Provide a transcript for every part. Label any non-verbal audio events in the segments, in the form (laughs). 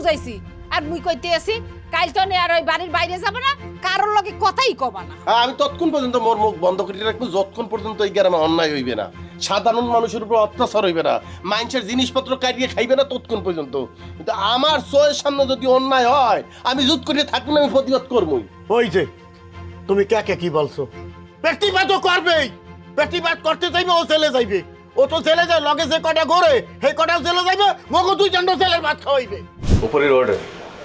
কইতে আছি কাল তো নে আর ওই বাড়ির বাইরে যাব না কারোর লগে কথাই কবা না। হ্যাঁ, আমি তৎক্ষণ পর্যন্ত মোর মুখ বন্ধ করে রাখব যতক্ষণ পর্যন্ত এই গ্রামে অন্যায় হইবে না। সাধারণ মানুষের উপর অত্যাচার হইবে না মানুষের জিনিসপত্র কাটিয়ে খাইবে না তৎক্ষণ পর্যন্ত। কিন্তু আমার চোয়ের সামনে যদি অন্যায় হয় আমি জুত করে থাকব না আমি প্রতিবাদ করবোই। ওই যে তুমি কে কে কি বলছো? ব্যক্তিবাদও করবেই। ব্যক্তিবাদ করতে চাইবে ও চলে যাইবে। ও তো চলে যায় লগে যে কটা ঘরে সেই কটাও চলে যাইবে মগো দুই জন ছেলের ভাত খাওয়াইবে। উপরের অর্ডার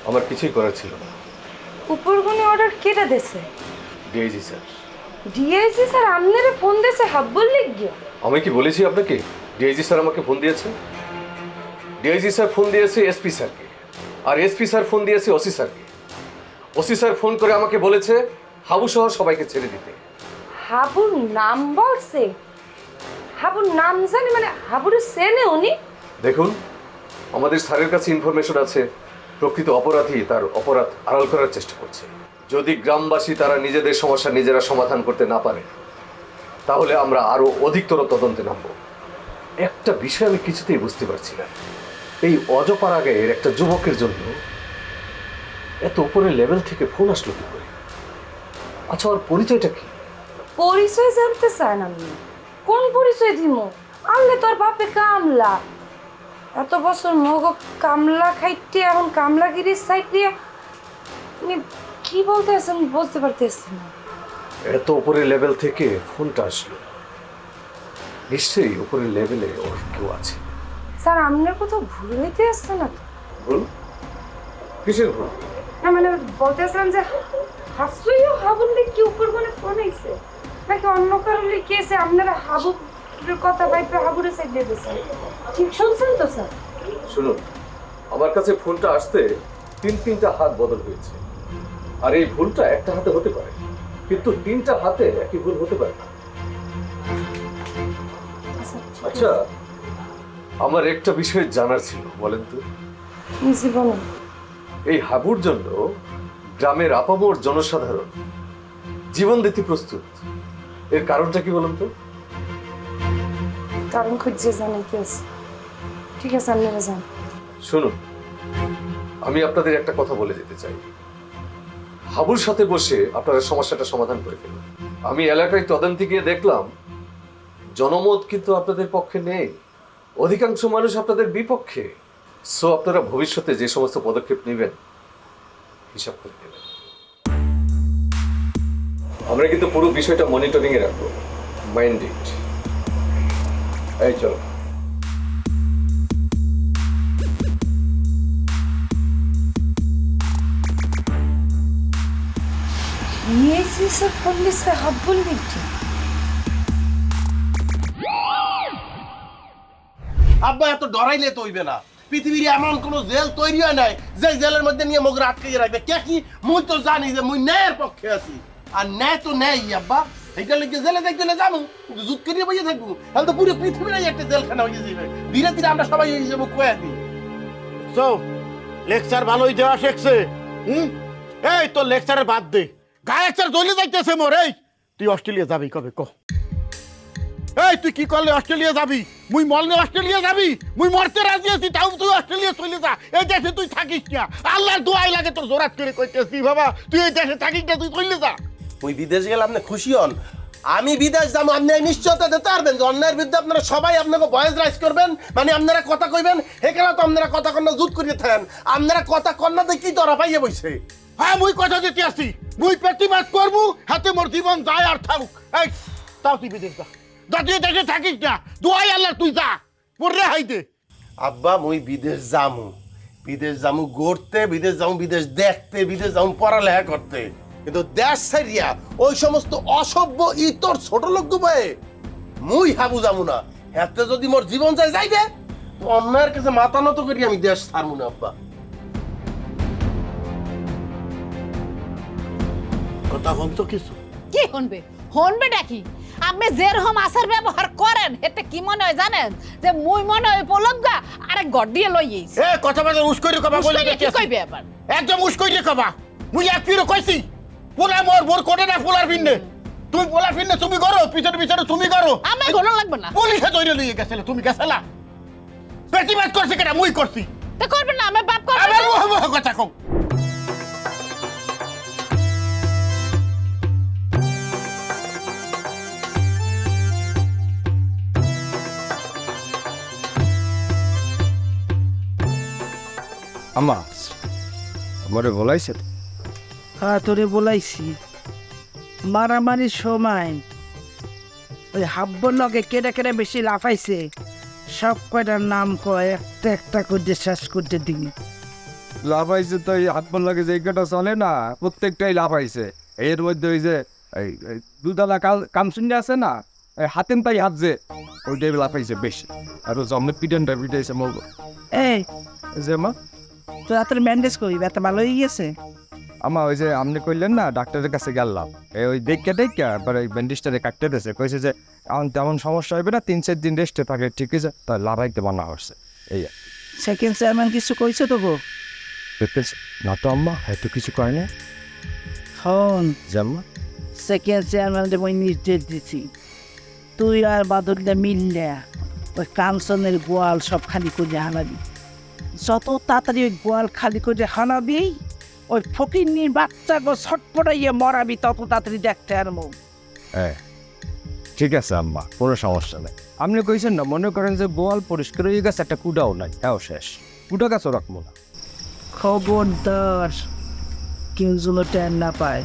আমার কিছুই করার ছিল না। উপর উপরগুনি অর্ডার কেটে দেছে ডিআইজি স্যার। ডিআইজি স্যার আপনারে ফোন দিয়েছে হাব্বুল লিখিয়া আমি কি বলেছি আপনাকে? ডিআইজি স্যার আমাকে ফোন দিয়েছে? ডিআইজি স্যার ফোন দিয়েছে এসপি স্যারকে। আর এসপি স্যার ফোন দিয়েছে ওসি স্যারকে। ওসি স্যার ফোন করে আমাকে বলেছে হাবু সহ সবাইকে ছেড়ে দিতে। হাবুর নাম বলছে? হাবুর নাম জানে মানে হাবুর সেনে উনি। দেখুন আমাদের স্যারের কাছে ইনফরমেশন আছে প্রকৃত অপরাধী তার অপরাধ আড়াল করার চেষ্টা করছে। যদি গ্রামবাসী তারা নিজেদের সমস্যা নিজেরা সমাধান করতে না পারে তাহলে আমরা আরও অধিকতর তদন্তে নামব। একটা বিষয় আমি কিছুতেই বুঝতে পারছি না। এই অজপাড়াগায়ের একটা যুবকের জন্য এত উপরের লেভেল থেকে ফোন আসলো কি করে? আচ্ছা ওর পরিচয়টা কি? পরিচয় জানতে চায় না আমি কোন পরিচয় দিমু? আনলে তোর বাপে কামলা। এত বছর মগ কামলা খাইতে এখন কামলাগিরির সাইড দিয়ে কি বলতে আছে আমি বুঝতে পারতেছি না। এত উপরের লেভেল থেকে ফোনটা আসলো। নিশ্চয়ই উপরের লেভেলে ওর কেউ আছে। স্যার আপনার কোথাও ভুল হইতে আসছে না তো? ভুল? কিসের ভুল? না মানে বলতে বলতেছিলাম যে হাসুইও হাবুল কি উপর মানে ফোন আইছে। নাকি অন্য কারও লিখিয়েছে আপনারা হাবুর কথা ভাইপে হাবুরে সাইড দিয়ে দিয়েছেন। ঠিক শুনছেন তো স্যার? শুনুন আমার কাছে ফোনটা আসতে তিন তিনটা হাত বদল হয়েছে। আর এই ভুলটা একটা হাতে হতে পারে কিন্তু তিনটা হাতে একই ভুল হতে পারে না। আচ্ছা আচ্ছা আমার একটা বিষয় জানার ছিল বলেন তো। এই হাবুর জন্য গ্রামের আপামর জনসাধারণ জীবন দিতে প্রস্তুত। এর কারণটা কি বলুন তো? কারণ খুঁজছে জানাই কি আছে। ঠিক আছে আপনারা যান। শুনুন আমি আপনাদের একটা কথা বলে যেতে চাই। হাবুর সাথে বসে আপনারা সমস্যাটা সমাধান করে ফেলুন। আমি এলাকায় তদন্তে গিয়ে দেখলাম জনমত কিন্তু আপনাদের পক্ষে নেই। অধিকাংশ মানুষ আপনাদের বিপক্ষে। সো আপনারা ভবিষ্যতে যে সমস্ত পদক্ষেপ নেবেন হিসাব করে নেবেন। আমরা কিন্তু পুরো বিষয়টা মনিটরিং এ রাখব মাইন্ড এই চলো। দিচ্ছে। আব্বা এত ডরাইলে তো হইবে না। পৃথিবীর এমন কোনো জেল তৈরি হয় নাই যে জেলের মধ্যে নিয়ে মগরা আটকে রাখবে। কে কি? মুই তো জানি যে মুই ন্যায়ের পক্ষে আছি। আর ন্যায় তো ন্যায় আব্বা। এইটা লিখে জেলে দেখতে যাব। কিন্তু জুত করিয়ে বসে থাকব। তাহলে তো পুরো পৃথিবীর একটা জেলখানা হয়ে যাবে ধীরে ধীরে আমরা সবাই হয়ে যাব কয়ে দিই সো লেকচার ভালোই দেওয়া শেখছে। হুম? এই তোর লেকচারের বাদ দে। গায়ে লেকচার জ্বলে যাইতেছে মোর, এই। তুই অস্ট্রেলিয়া যাবি কবে, ক। এই, তুই কি করলে অস্ট্রেলিয়া যাবি? মুই মরলে অস্ট্রেলিয়া যাবি? মুই মরতে রাজি আছি, তাও তুই অস্ট্রেলিয়া চলে যা। এই দেশে তুই থাকিস না। আল্লাহর দোয়াই লাগে তোর জোরাত করে কইতেছি, বাবা। তুই এই দেশে থাকিস না, তুই চলে যা। ওই বিদেশ গেলে আপনি খুশি হন। আমি বিদেশ যাব, আপনি এই নিশ্চয়তা দিতে পারবেন যে অন্যায়ের বিরুদ্ধে আপনারা সবাই আপনাকে ভয়েস রাইজ করবেন। মানে আপনারা কথা কইবেন সেখানে তো আপনারা কথা কন্যা জুত করিয়ে থাকেন। আপনারা কথা কন্যাতে কি ধরা পাইয়ে বইছে। হ্যাঁ মুই কথা দিতে আসি মুই প্রতিবাদ করব, হাতে মোর জীবন যায় আর থাকুক। এই, তাও তুই বিদেশ যা। যা, তুই দেশে থাকিস না। দোয়াই আল্লাহ, তুই যা। পড়লে হাইতে আব্বা, মুই বিদেশ যামু। বিদেশ যামু গড়তে বিদেশ যামু বিদেশ দেখতে, বিদেশ যামু পড়ালেখা করতে। কিন্তু দেশ সারিয়া ওই সমস্ত অসভ্য ইতর ছোট লোক গুবায়ে মুই হাবু যামু না। হাতে যদি মোর জীবন যায় যাইবে? তো অন্যায়ের কাছে মাথা নত করি আমি দেশ ছাড়মু না আব্বা। কথা হন তো কিছু। কি শুনবে শুনবে নাকি? আপনি যেরকম আচার ব্যবহার করেন এটা কি মনে হয় জানেন? যে মুই মনে হয় পলঙ্গা আরে গড় দিয়ে লই এ কথা বাজে উস্করি কবা বলে কি কইবে আবার? একদম উস্করি কবা। মুই এক ফিরো কইছি। পোলা মোর মোর কোটে না পোলার পিন্ডে তুমি পোলার পিন্ডে তুমি করো পিছনে পিছনে তুমি করো। আমি ঘোরা লাগবে না। পুলিশে ধরে নিয়ে গেছিলে তুমি গেছিলা। প্রতিবাদ মুই করছি। তা করবে না আমার বাপ করবে কথা আমার আমারে বলাইছে হ্যাঁ তোরে বলাইছি। মারামারির সময় ওই হাব্বর লগে কেটে কেটে বেশি লাফাইছে। সব কয়টার নাম কয় একটা একটা করে শেষ করতে দিবি লাফাইছে তো এই লাগে যে কটা চলে না প্রত্যেকটাই লাফাইছে। এর মধ্যে ওই যে এই কাল কামসুন্ডি আছে না এই হাতেন তাই হাত যে ওইটাই লাফাইছে বেশি। আর ও জন্মে পিটনটা পিটাইছে মগ। এই যে মা। তো রাতের ব্যান্ডেজ করি ব্যথা ভালো হয়ে গেছে? আমা ওই যে আপনি কইলেন না ডাক্তারের কাছে গেলাম এই ওই দেখে দেখে এবার ওই ব্যান্ডেজটারে কাটতে দিয়েছে কইছে যে এখন তেমন সমস্যা হবে না তিন চার দিন রেস্টে থাকে ঠিক আছে তাই লাগাইতে বানা হচ্ছে এই সেকেন্ড চেয়ারম্যান কিছু কইছে তো গো না তো আম্মা হয়তো কিছু করে না হন। জাম্মা সেকেন্ড চেয়ারম্যানকে মই নির্দেশ দিছি তুই আর বাদলটা মিললে ওই কাঞ্চনের গোয়াল সব খালি করে হানাবি। যত তাড়াতাড়ি ওই গোয়াল খালি করে হানাবি ওই ফকির বাচ্চা গো ছটপটাইয়ে মরাবি তত তাড়াতাড়ি দেখতে আর মুখ হ্যাঁ ঠিক আছে আম্মা কোনো সমস্যা নেই। আপনি কইছেন না মনে করেন যে বোয়াল পরিষ্কার হয়ে গেছে একটা কুডাও নাই তাও শেষ। কুটা গাছও রাখব না। খবরদার কেউ যেন টের না পায়।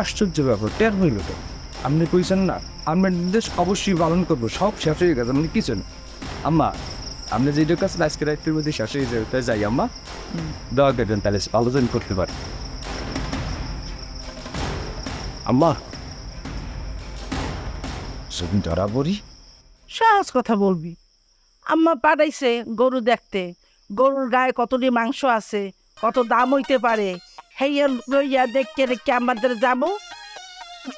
আশ্চর্য ব্যাপার টের হইল তো আপনি কইছেন না আমরা নির্দেশ অবশ্যই পালন করব সব শেষ হয়ে গেছে মানে কিছু না। আম্মা আপনি যেটা কাছে আজকে রাত্রির মধ্যে শেষ হয়ে যাবে তাই যাই আম্মা দয়া করবেন তাহলে আলোচনা করতে পারি আম্মা সেদিন ধরা পড়ি সহজ কথা বলবি আম্মা পাঠাইছে গরু দেখতে গরুর গায়ে কতটি মাংস আছে কত দাম হইতে পারে হেইয়া লইয়া দেখতে দেখতে আমাদের যাব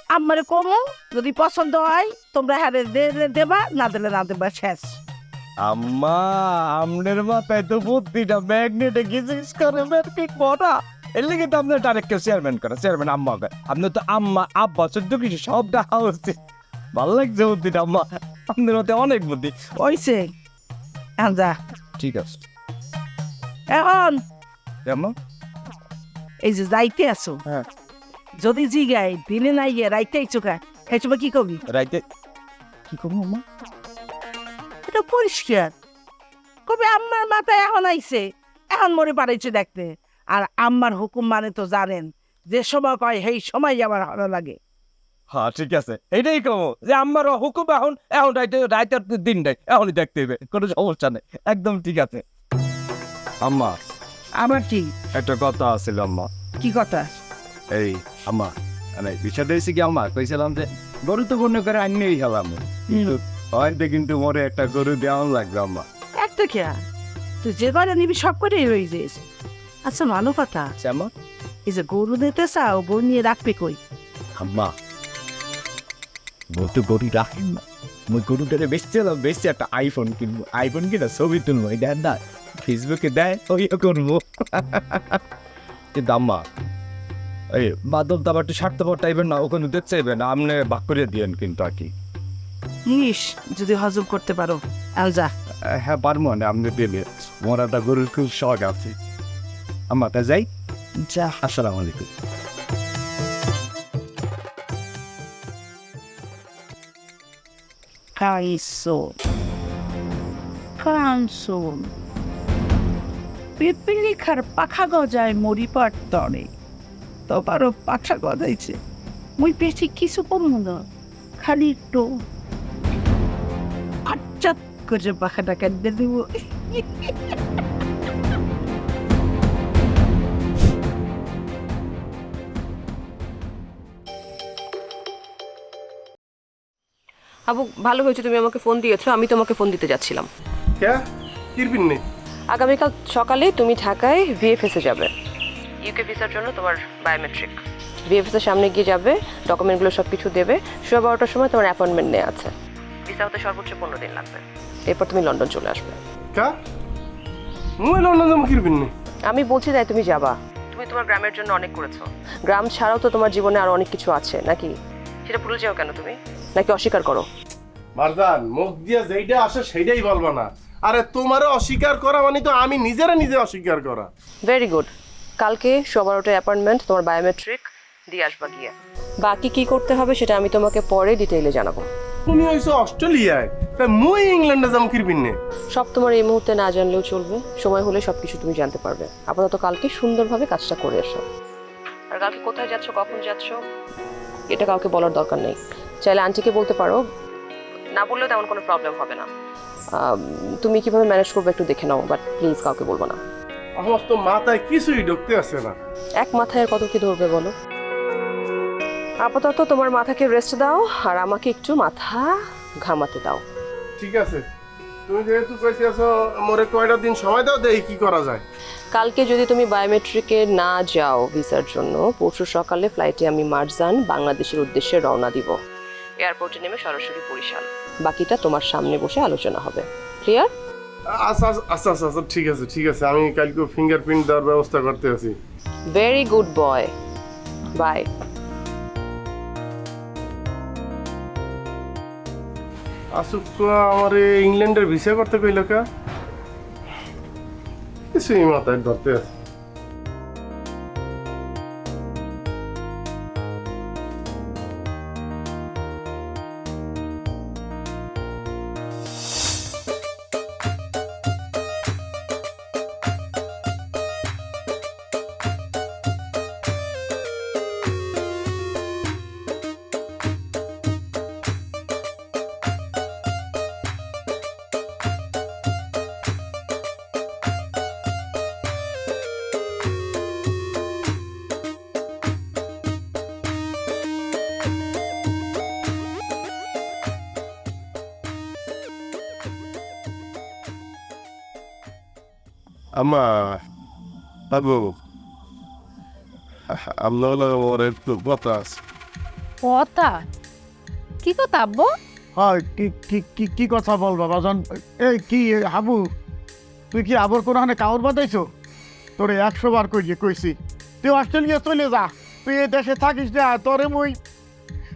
আমারে কমো যদি পছন্দ হয় তোমরা হারে দে- দেবা না দিলে না দেবা শেষ আম্মা আমনের মাথায় তো বুদ্ধিটা ম্যাগনেটে গিজিস করে ম্যাগনেট বড়া এর লেগে তো আপনার ডাইরেক্ট চেয়ারম্যান করে চেয়ারম্যান আম্মা করে আপনি তো আম্মা আব্বা চোদ্দ কিছু সব দেখা হচ্ছে ভালো লাগছে বুদ্ধিটা আম্মা। আপনার মতে অনেক বুদ্ধি। ওইছে এখন যা। ঠিক আছে। এখন আম্মা এই যে যাইতে আছো। হ্যাঁ। যদি জিগাই দিনে নাই গিয়ে রাইতেই চোখা সেই সময় কি কবি? রাইতে কি করব আম্মা এটা পরিষ্কার। কবে আম্মার মাথায় এখন আইছে? এখন মরে পারাইছে দেখতে। আর আম্মার হুকুম মানে তো জানেন যে সময় কয় সেই সময় আমার ভালো লাগে। হ্যাঁ ঠিক আছে। এটাই কমো যে আমার হুকুম এখন এখন রাইতে রাইতের দিন নাই এখনই দেখতে হবে কোনো সমস্যা নেই একদম ঠিক আছে। আম্মা আবার কি? একটা কথা আছিল আম্মা। কি কথা? এই আম্মা মানে বিষয়টা হয়েছে কি আম্মা কইছিলাম যে গরু তো কোনো করে আনিয়েই কিন্তু হয়তো কিন্তু মোরে একটা গরু দেওয়া লাগবে আম্মা। একটা খেয়া তুই যে করে নিবি সব করে রয়ে যাইস। আচ্ছা ভালো কথা। আচ্ছা, এই যে গরু দিতে চাও গরু নিয়ে রাখবে কই? আম্মা বলতে গরু রাখেন না। মই গরুটারে বেচছিলাম বেচছি একটা আইফোন কিনবো। আইফোন কিনা ছবি তুলবো এই দেন না ফেসবুকে দেয় ওইও করব। আম্মা এই আবার একটু স্বার্থপর টাইপের না ওখানে দেখতে চাইবে না আপনি বাক করে দিয়েন কিন্তু আর কি। নিস যদি হজম করতে পারো। আল যা। আহ, হ্যাঁ পারব না আপনি দিলে মোর গরুর খুব শখ আছে। আম্মা তা যাই। যা। আসসালামু আলাইকুম। পিপিলিখার পাখা গজায় মরিপার তরে। তোমারও পাখা গজাইছে। মুই বেশি কিছু করব না। খালি একটু পাখাটা কেটে দিব আবু ভালো হয়েছে তুমি আমাকে ফোন দিয়েছ আমি তোমাকে ফোন দিতে যাচ্ছিলাম। কে কিরবিন নেই? আগামীকাল সকালে তুমি ঢাকায় ভিএফএসে যাবে। ইউকে ভিসার জন্য তোমার বায়োমেট্রিক ভিএফএস এর সামনে গিয়ে যাবে ডকুমেন্টগুলো সব কিছু দেবে সোয়া বারোটার সময় তোমার অ্যাপয়েন্টমেন্ট নেওয়া আছে। ভিসা হতে সর্বোচ্চ পনেরো দিন লাগবে। এরপর তুমি লন্ডন চলে আসবে। কা? মুই লন্ডন যাব কিরবিন নেই আমি বলছি তাই তুমি যাবা। তুমি তোমার গ্রামের জন্য অনেক করেছ। গ্রাম ছাড়াও তো তোমার জীবনে আরও অনেক কিছু আছে নাকি? সেটা ভুলে যাও কেন তুমি? নাকি অস্বীকার করো? মারজান মুখ দিয়ে যেইটা আসে সেইটাই বলবা না। আরে তোমারে অস্বীকার করা মানে তো আমি নিজেরা নিজে অস্বীকার করা। ভেরি গুড কালকে সবারোটার অ্যাপয়েন্টমেন্ট তোমার বায়োমেট্রিক দিয়ে আসবা গিয়ে। বাকি কি করতে হবে সেটা আমি তোমাকে পরে ডিটেইলে জানাব। তুমি হইছো অস্ট্রেলিয়ায়। তা মুই ইংল্যান্ডে যাম কিরবিনে সব তোমার এই মুহূর্তে না জানলেও চলবে। সময় হলে সব কিছু তুমি জানতে পারবে। আপাতত কালকে সুন্দরভাবে কাজটা করে এসো। আর কালকে কোথায় যাচ্ছ কখন যাচ্ছ এটা কাউকে বলার দরকার নেই। চাইলে আন্টিকে বলতে পারো। না বললেও তেমন কোনো প্রবলেম হবে না। তুমি কীভাবে ম্যানেজ করবে একটু দেখে নাও বাট প্লিজ কাউকে বলব না। আমার তো মাথায় কিছুই ঢুকতে আছে না। এক মাথায় কত কি ধরবে বলো? আপাতত তোমার মাথাকে রেস্ট দাও আর আমাকে একটু মাথা ঘামাতে দাও। ঠিক আছে। তুমি যেহেতু কইছি আছো মোরে কয়টা দিন সময় দাও দেখি কি করা যায়। কালকে যদি তুমি বায়োমেট্রিকে না যাও ভিসার জন্য পরশু সকালে ফ্লাইটে আমি মার্জান বাংলাদেশের উদ্দেশ্যে রওনা দিব। এয়ারপোর্টে নেমে সরাসরি বরিশাল। বাকিটা তোমার সামনে বসে আলোচনা হবে। ক্লিয়ার আচ্ছা আচ্ছা আচ্ছা আচ্ছা আচ্ছা, ঠিক আছে ঠিক আছে। আমি কালকে ফিঙ্গারপ্রিন্ট দেওয়ার ব্যবস্থা করতে আছি। ভেরি গুড বয় বাই আসুক আমার ইংল্যান্ডের ভিসা করতে কইল কা? কিছুই মাথায় ধরতে আছে আম্মা বাবু আপনার আমার একটু কথা আছে কথা কি কথা আব্বু? হয় কি কি কি কি কথা বল বাবাজন এই কি এ, হাবু তুই কি আবার কোনো হানে কাউর বাদাইছো তোরে একশো বার কইয়ে কইছি। তুই অস্ট্রেলিয়া চলে যা। তুই এই দেশে থাকিস না তোরে মুই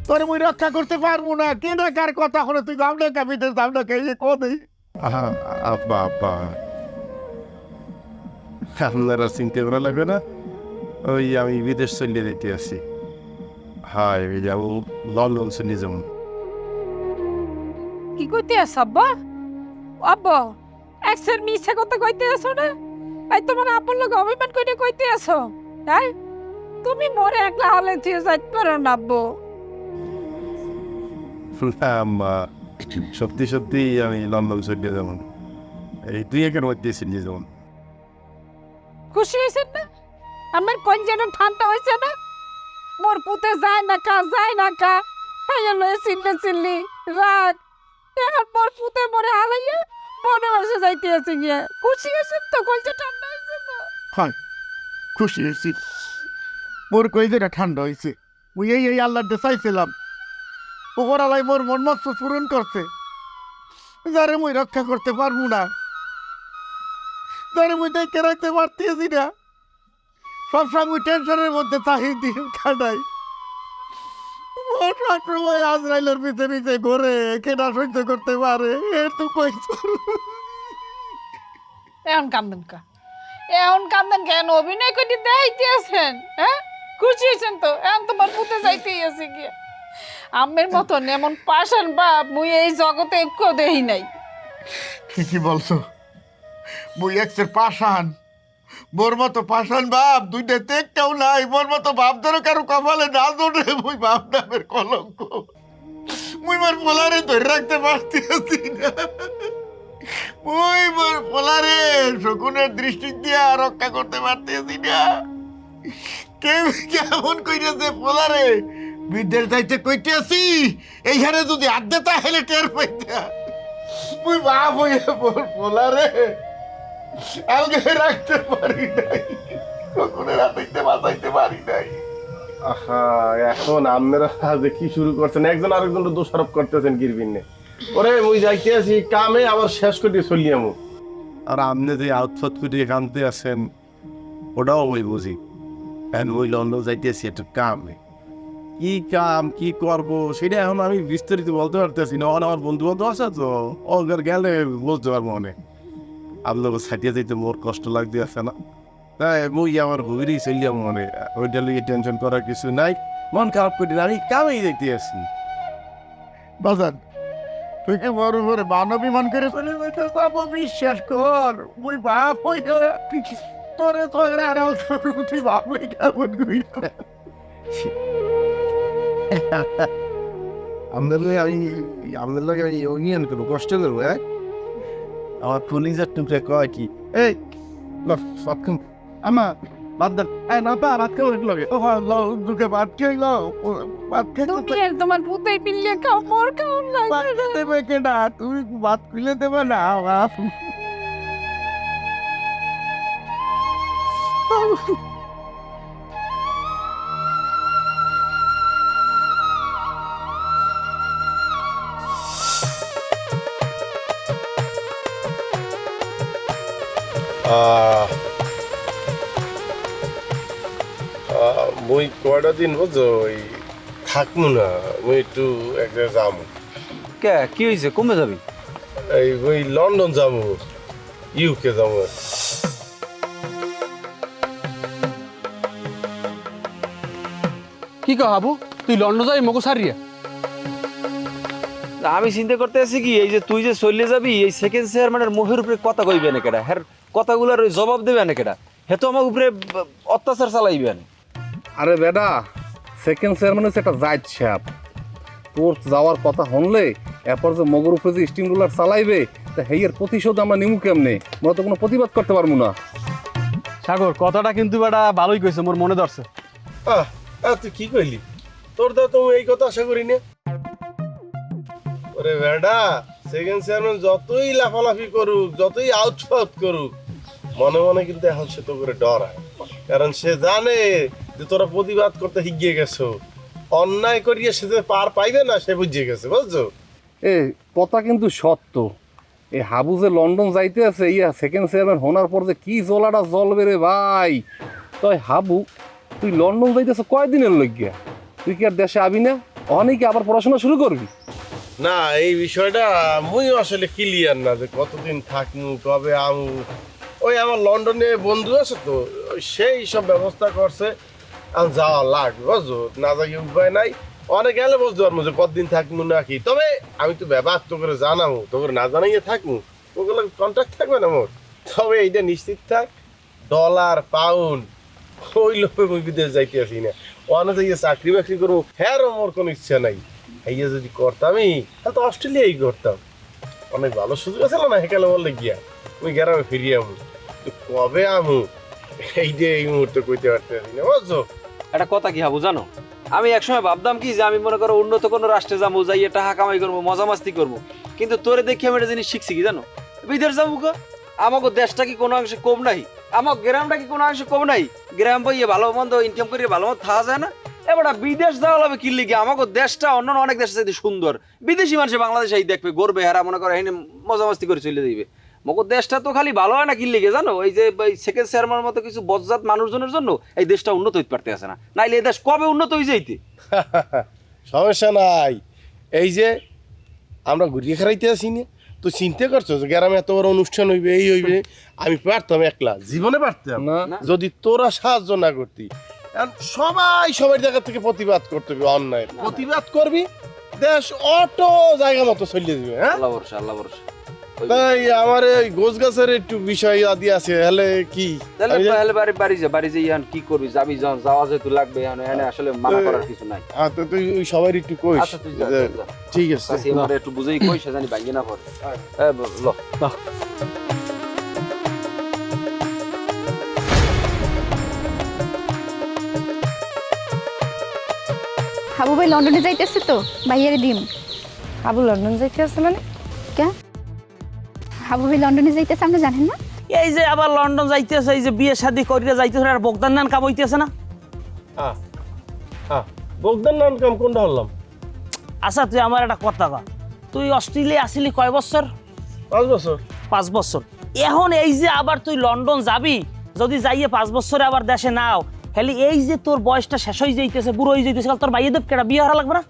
তোরে মুই রক্ষা করতে পারব না। কে না কার কথা হলো তুই গামলে কাবিতে দামলে কে যে কবে? আব্বা আব্বা। আপনারা চিনতে করা লাগবে না? ওই আমি বিদেশ চলে যেতে আছি হাই ওই যাব লন্ডন চলে যাব। কি কইতে আস আব্বা? আব্বা একসের মিছে কথা কইতে আছো না? এই তোমার আপন লোক অভিমান কইতে কইতে আছো? হ্যাঁ? তুমি মরে একলা হলে দিয়ে যাইতে পারো না আব্বু। আম্মা সত্যি সত্যি আমি লন্ডন চলে যাব। এই দুই একের মধ্যে চলে যাব। খুশি হয়েছেন না? আমার কোন যেন ঠান্ডা হয়েছে না? মোর পুতে যায় না কা, যায় না কা। হাইয়া লয়ে চিল্লে চিল্লি রাগ। এখন মোর পুতে মরে হালাইয়া মনে বসে যাইতে আছে গিয়া। খুশি হয়েছেন তো? কোন যে ঠান্ডা হয়েছে না হয়, খুশি হয়েছি। মোর কই যে ঠান্ডা হয়েছে? মুই এই এই আল্লাহ চাইছিলাম। উপর আলাই মোর মন মস্ত পূরণ করছে। যারে মুই রক্ষা করতে পারব না। যারে মুই দেখে রাখতে পারতেছি না। সবসময় মুই টেনশনের মধ্যে তাহি দিন কাটাই। সবসময় আজরাইলের পিছে পিছে ঘরে কেনা সহ্য করতে পারে এ তো কই এখন কান্দেন কা? এখন কান্দেন কেন অভিনয় করে দেখাইতে আছেন হ্যাঁ? খুশি হয়েছেন তো? এখন তোমার পুতে যাইতেই আছে গিয়া। আমের মতন এমন পাশান বাপ মুই এই জগতে একটু দেই নাই। ঠিকই বলছো। মুই একসের পাশান মোর মতো পাশান বাপ দুইটা দেখতেও নাই, মোর মতো বাপ ধরো কারও কপালে না ধরে মুই বাপ নামের কলঙ্ক। মুই মোর পোলারে ধরে রাখতে পারতেছি না। মুই মোর পোলারে শকুনের দৃষ্টি দিয়া রক্ষা করতে পারতেছি না। কেমন কইতেছে পোলারে? বিদ্যের যাইতে কইতে আছি, এইখানে যদি আড্ডা তাহলে টের পাইতা। মুই বাপ হইয়া বল পোলারে আলগে রাখতে পারি নাই। কখনো রাতাইতে বাঁচাইতে পারি নাই। আহা এখন আপনারা যে কি শুরু করছেন? একজন আরেকজন দোষারোপ করতেছেন গিরবিনে ওরে মুই যাইতে আছি কামে আবার শেষ করে চলি আমু। আর আপনি যে আউটফট করে কামতে আছেন ওটাও ওই বুঝি। এখন ওই লন্ডন যাইতে আছি একটা কামে। কি কাম কি করব সেটা এখন আমি বিস্তারিত বলতে পারতেছি না। আমার বন্ধু বান্ধব আছে তো ওদের গেলে বলতে পারব অনেক। আপনার ছাটিয়ে যাইতে মোর কষ্ট লাগতে আছে না। তাই মুই আমার ঘুরি চলিয়া মনে। ওইটা লিগে টেনশন করার কিছু নাই। মন খারাপ করে না, আমি কামেই দেখতে আসি। বাজান তুই কি বড় করে মান অভিমান করে চলে যাইতে বাবু বিশ্বাস কর ওই বাপ ওই তোরে তোরে আর তুই বাপ ওই কেমন করি আমাদের আমি আমাদের লগে ইউনিয়ন করব কষ্ট করব হ্যাঁ? আমার কলিজার টুকরে কয় কি? এই সক্ষম আমার বাদ দেন। এই না পা ভাত খাওয়া লগে ও লো দুকে ভাত খেয়ে লো ভাত খেয়ে তুমি তোমার পুতে পিল্লে খাও মোর খাও ভাত না। দেবে তুমি ভাত খুলে দেবে না বাপ মুই কয়টা দিন বুঝছ ওই থাকব না মুই একটু এক জায়গায় যাব কে কি হয়েছে কমে যাবি? এই ওই লন্ডন যাব ইউকে যাব। কি কহ তুই লন্ডন যাবি মগু সারিয়া আমি চিন্তা করতে আছি কি এই যে তুই যে চলে যাবি এই সেকেন্ড চেয়ারম্যানের মুখের উপরে কথা কইবে না কেডা? হ্যার কথাগুলোর ওই জবাব দেবে না কেডা? হে তো আমার উপরে অত্যাচার চালাইবে না। আরে বেটা সেকেন্ড চেয়ারম্যান হচ্ছে একটা জায়দ সাহেব তোর যাওয়ার কথা হনলে এরপর যে মগর উপরে যে স্টিম রুলার চালাইবে তা হেয়ের প্রতিশোধ আমরা নিমু কেমনে? আমরা তো কোনো প্রতিবাদ করতে পারব না। সাগর কথাটা কিন্তু বেটা ভালোই কইছে মোর মনে ধরছে। আহ তুই কি কইলি? তোর দা তুমি এই কথা আশা করি না। ওরে বেডা সেকেন্ড চেয়ারম্যান যতই লাফালাফি করুক, যতই আউটফাউট করুক, মনে মনে কিন্তু এখন সে তো করে ডরায়। কারণ সে জানে যে তোরা প্রতিবাদ করতে হিগিয়ে গেছো। অন্যায় করিয়ে সে যে পার পাইবে না, সে বুঝিয়ে গেছে, বুঝছ? এ, কথা কিন্তু সত্য। এই হাবু যে লন্ডন যাইতে আছে, ইয়া সেকেন্ড চেয়ারম্যান হওয়ার পর যে কি জলাটা জ্বলবে রে ভাই। তাই হাবু, তুই লন্ডন যাইতেছ কয়দিনের লইগিয়া তুই কি আর দেশে আবি না? অনেকে আবার পড়াশোনা শুরু করবি? না, এই বিষয়টা মুই আসলে ক্লিয়ার না যে কতদিন থাকমু, কবে আমু। ওই আমার লন্ডনে বন্ধু আছে তো সেই সব ব্যবস্থা করছে। আমি যাওয়া লাগবে বুঝছ? না যাই উপায় নাই। অনেক গেলে বুঝতে পারব যে কতদিন থাকমু নাকি তবে আমি তো ব্যবহার তো করে জানাব তো করে না জানাইয়ে থাকমু। ওগুলো কন্ট্যাক্ট থাকবে না মোর? তবে এইটা নিশ্চিত থাক ডলার পাউন্ড ওই মুই বিদেশ যাইতে আসি না। যাইয়ে চাকরি বাকরি করব হ্যাঁ মোর কোনো ইচ্ছা নাই। এই যদি করতামই তাহলে তো অস্ট্রেলিয়াই করতাম। অনেক ভালো সুযোগ আছে না হেকালে বললে গিয়া? ওই গ্রামে ফিরিয়ে আমু কবে আমু এই যে এই মুহূর্তে কইতে পারতেছি না, বুঝছ? একটা কথা কি হাবু, জানো? আমি একসময় ভাবতাম কি যে আমি মনে করো উন্নত কোনো রাষ্ট্রে যাব যাই টাকা কামাই করব, মজা মাস্তি করব। কিন্তু তোরে দেখি আমি একটা জিনিস শিখছি কি, জানো? বিদেশ যাব গো। আমাকে দেশটা কি কোনো অংশে কম নাই আমার গ্রামটা কি কোনো অংশে কম নাই গ্রাম বইয়ে ভালো মন্দ ইনকাম করিয়ে ভালো মন্দ থাকা যায় না? এবার বিদেশ যাওয়া হবে কি লিগে? আমাকে দেশটা অন্য অনেক দেশের চাইতে সুন্দর। বিদেশি মানুষ বাংলাদেশে এই দেখবে গর্বে হেরা মনে করে এখানে মজা মাস্তি করে চলে যাইবে। মগর দেশটা তো খালি ভালো হয় না কি লিগে জানো? এই যে সেকেন্ড চেয়ারম্যান মতো কিছু বজ্জাত মানুষজনের জন্য এই দেশটা উন্নত হইতে পারতে আছে না। নাইলে এই দেশ কবে উন্নত হয়ে যাইতে? (laughs) সমস্যা নাই। এই যে আমরা ঘুরিয়ে খেলাইতে আসি না। তো চিন্তা করছ যে গ্রামে এত বড় অনুষ্ঠান হইবে এই হইবে? আমি পারতাম একলা। জীবনে পারতাম। না। যদি তোরা সাহায্য না করতি এখন সবাই সবার জায়গা থেকে প্রতিবাদ করতে হবে অন্যায় প্রতিবাদ করবি দেশ অটো জায়গা মতো চলিয়ে দিবে হ্যাঁ? আল্লাহ ভরসা আল্লাহ ভরসা। তাই আমার এই গোছ গাছের একটু বিষয় আদি আছে হলে কি? তাহলে বাড়ি বাড়ি যা বাড়ি যে ইয়ান কি করবি? যাবি যখন যাওয়া যেহেতু লাগবে এখন এখানে আসলে মানা করার কিছু নাই। হ্যাঁ, তো তুই ওই সবাই একটু কইস। আচ্ছা। ঠিক আছে। একটু বুঝেই কই সে জানি ভাঙ্গি না পড়ে। ব- ল। হাবু ভাই লন্ডনে যাইতেছে তো ভাইয়ারে ডিম হাবু লন্ডন যাইতে আছে মানে? কে? হাবু ভাই লন্ডনে যাইতেছে আপনি জানেন না? এই যে আবার লন্ডন যাইতেছে এই যে বিয়ে শাদি করিয়া যাইতেছে আর বগদান নান কাম হইতেছে না? হ্যাঁ হ্যাঁ বগদান নাম কাম কোনটা হলাম? আচ্ছা তুই আমার একটা কথা কর তুই অস্ট্রেলিয়া আসিলি কয় বছর? পাঁচ বছর। পাঁচ বছর। এখন এই যে আবার তুই লন্ডন যাবি যদি যাইয়ে পাঁচ বছরে আবার দেশে নাও হেলি এই যে তোর বয়সটা শেষ হয়ে যাইতেছে, বুড়ো হয়ে যাইতেছে তোর বাইয়ে দেব কেটা বিয়ে হারা লাগবে না?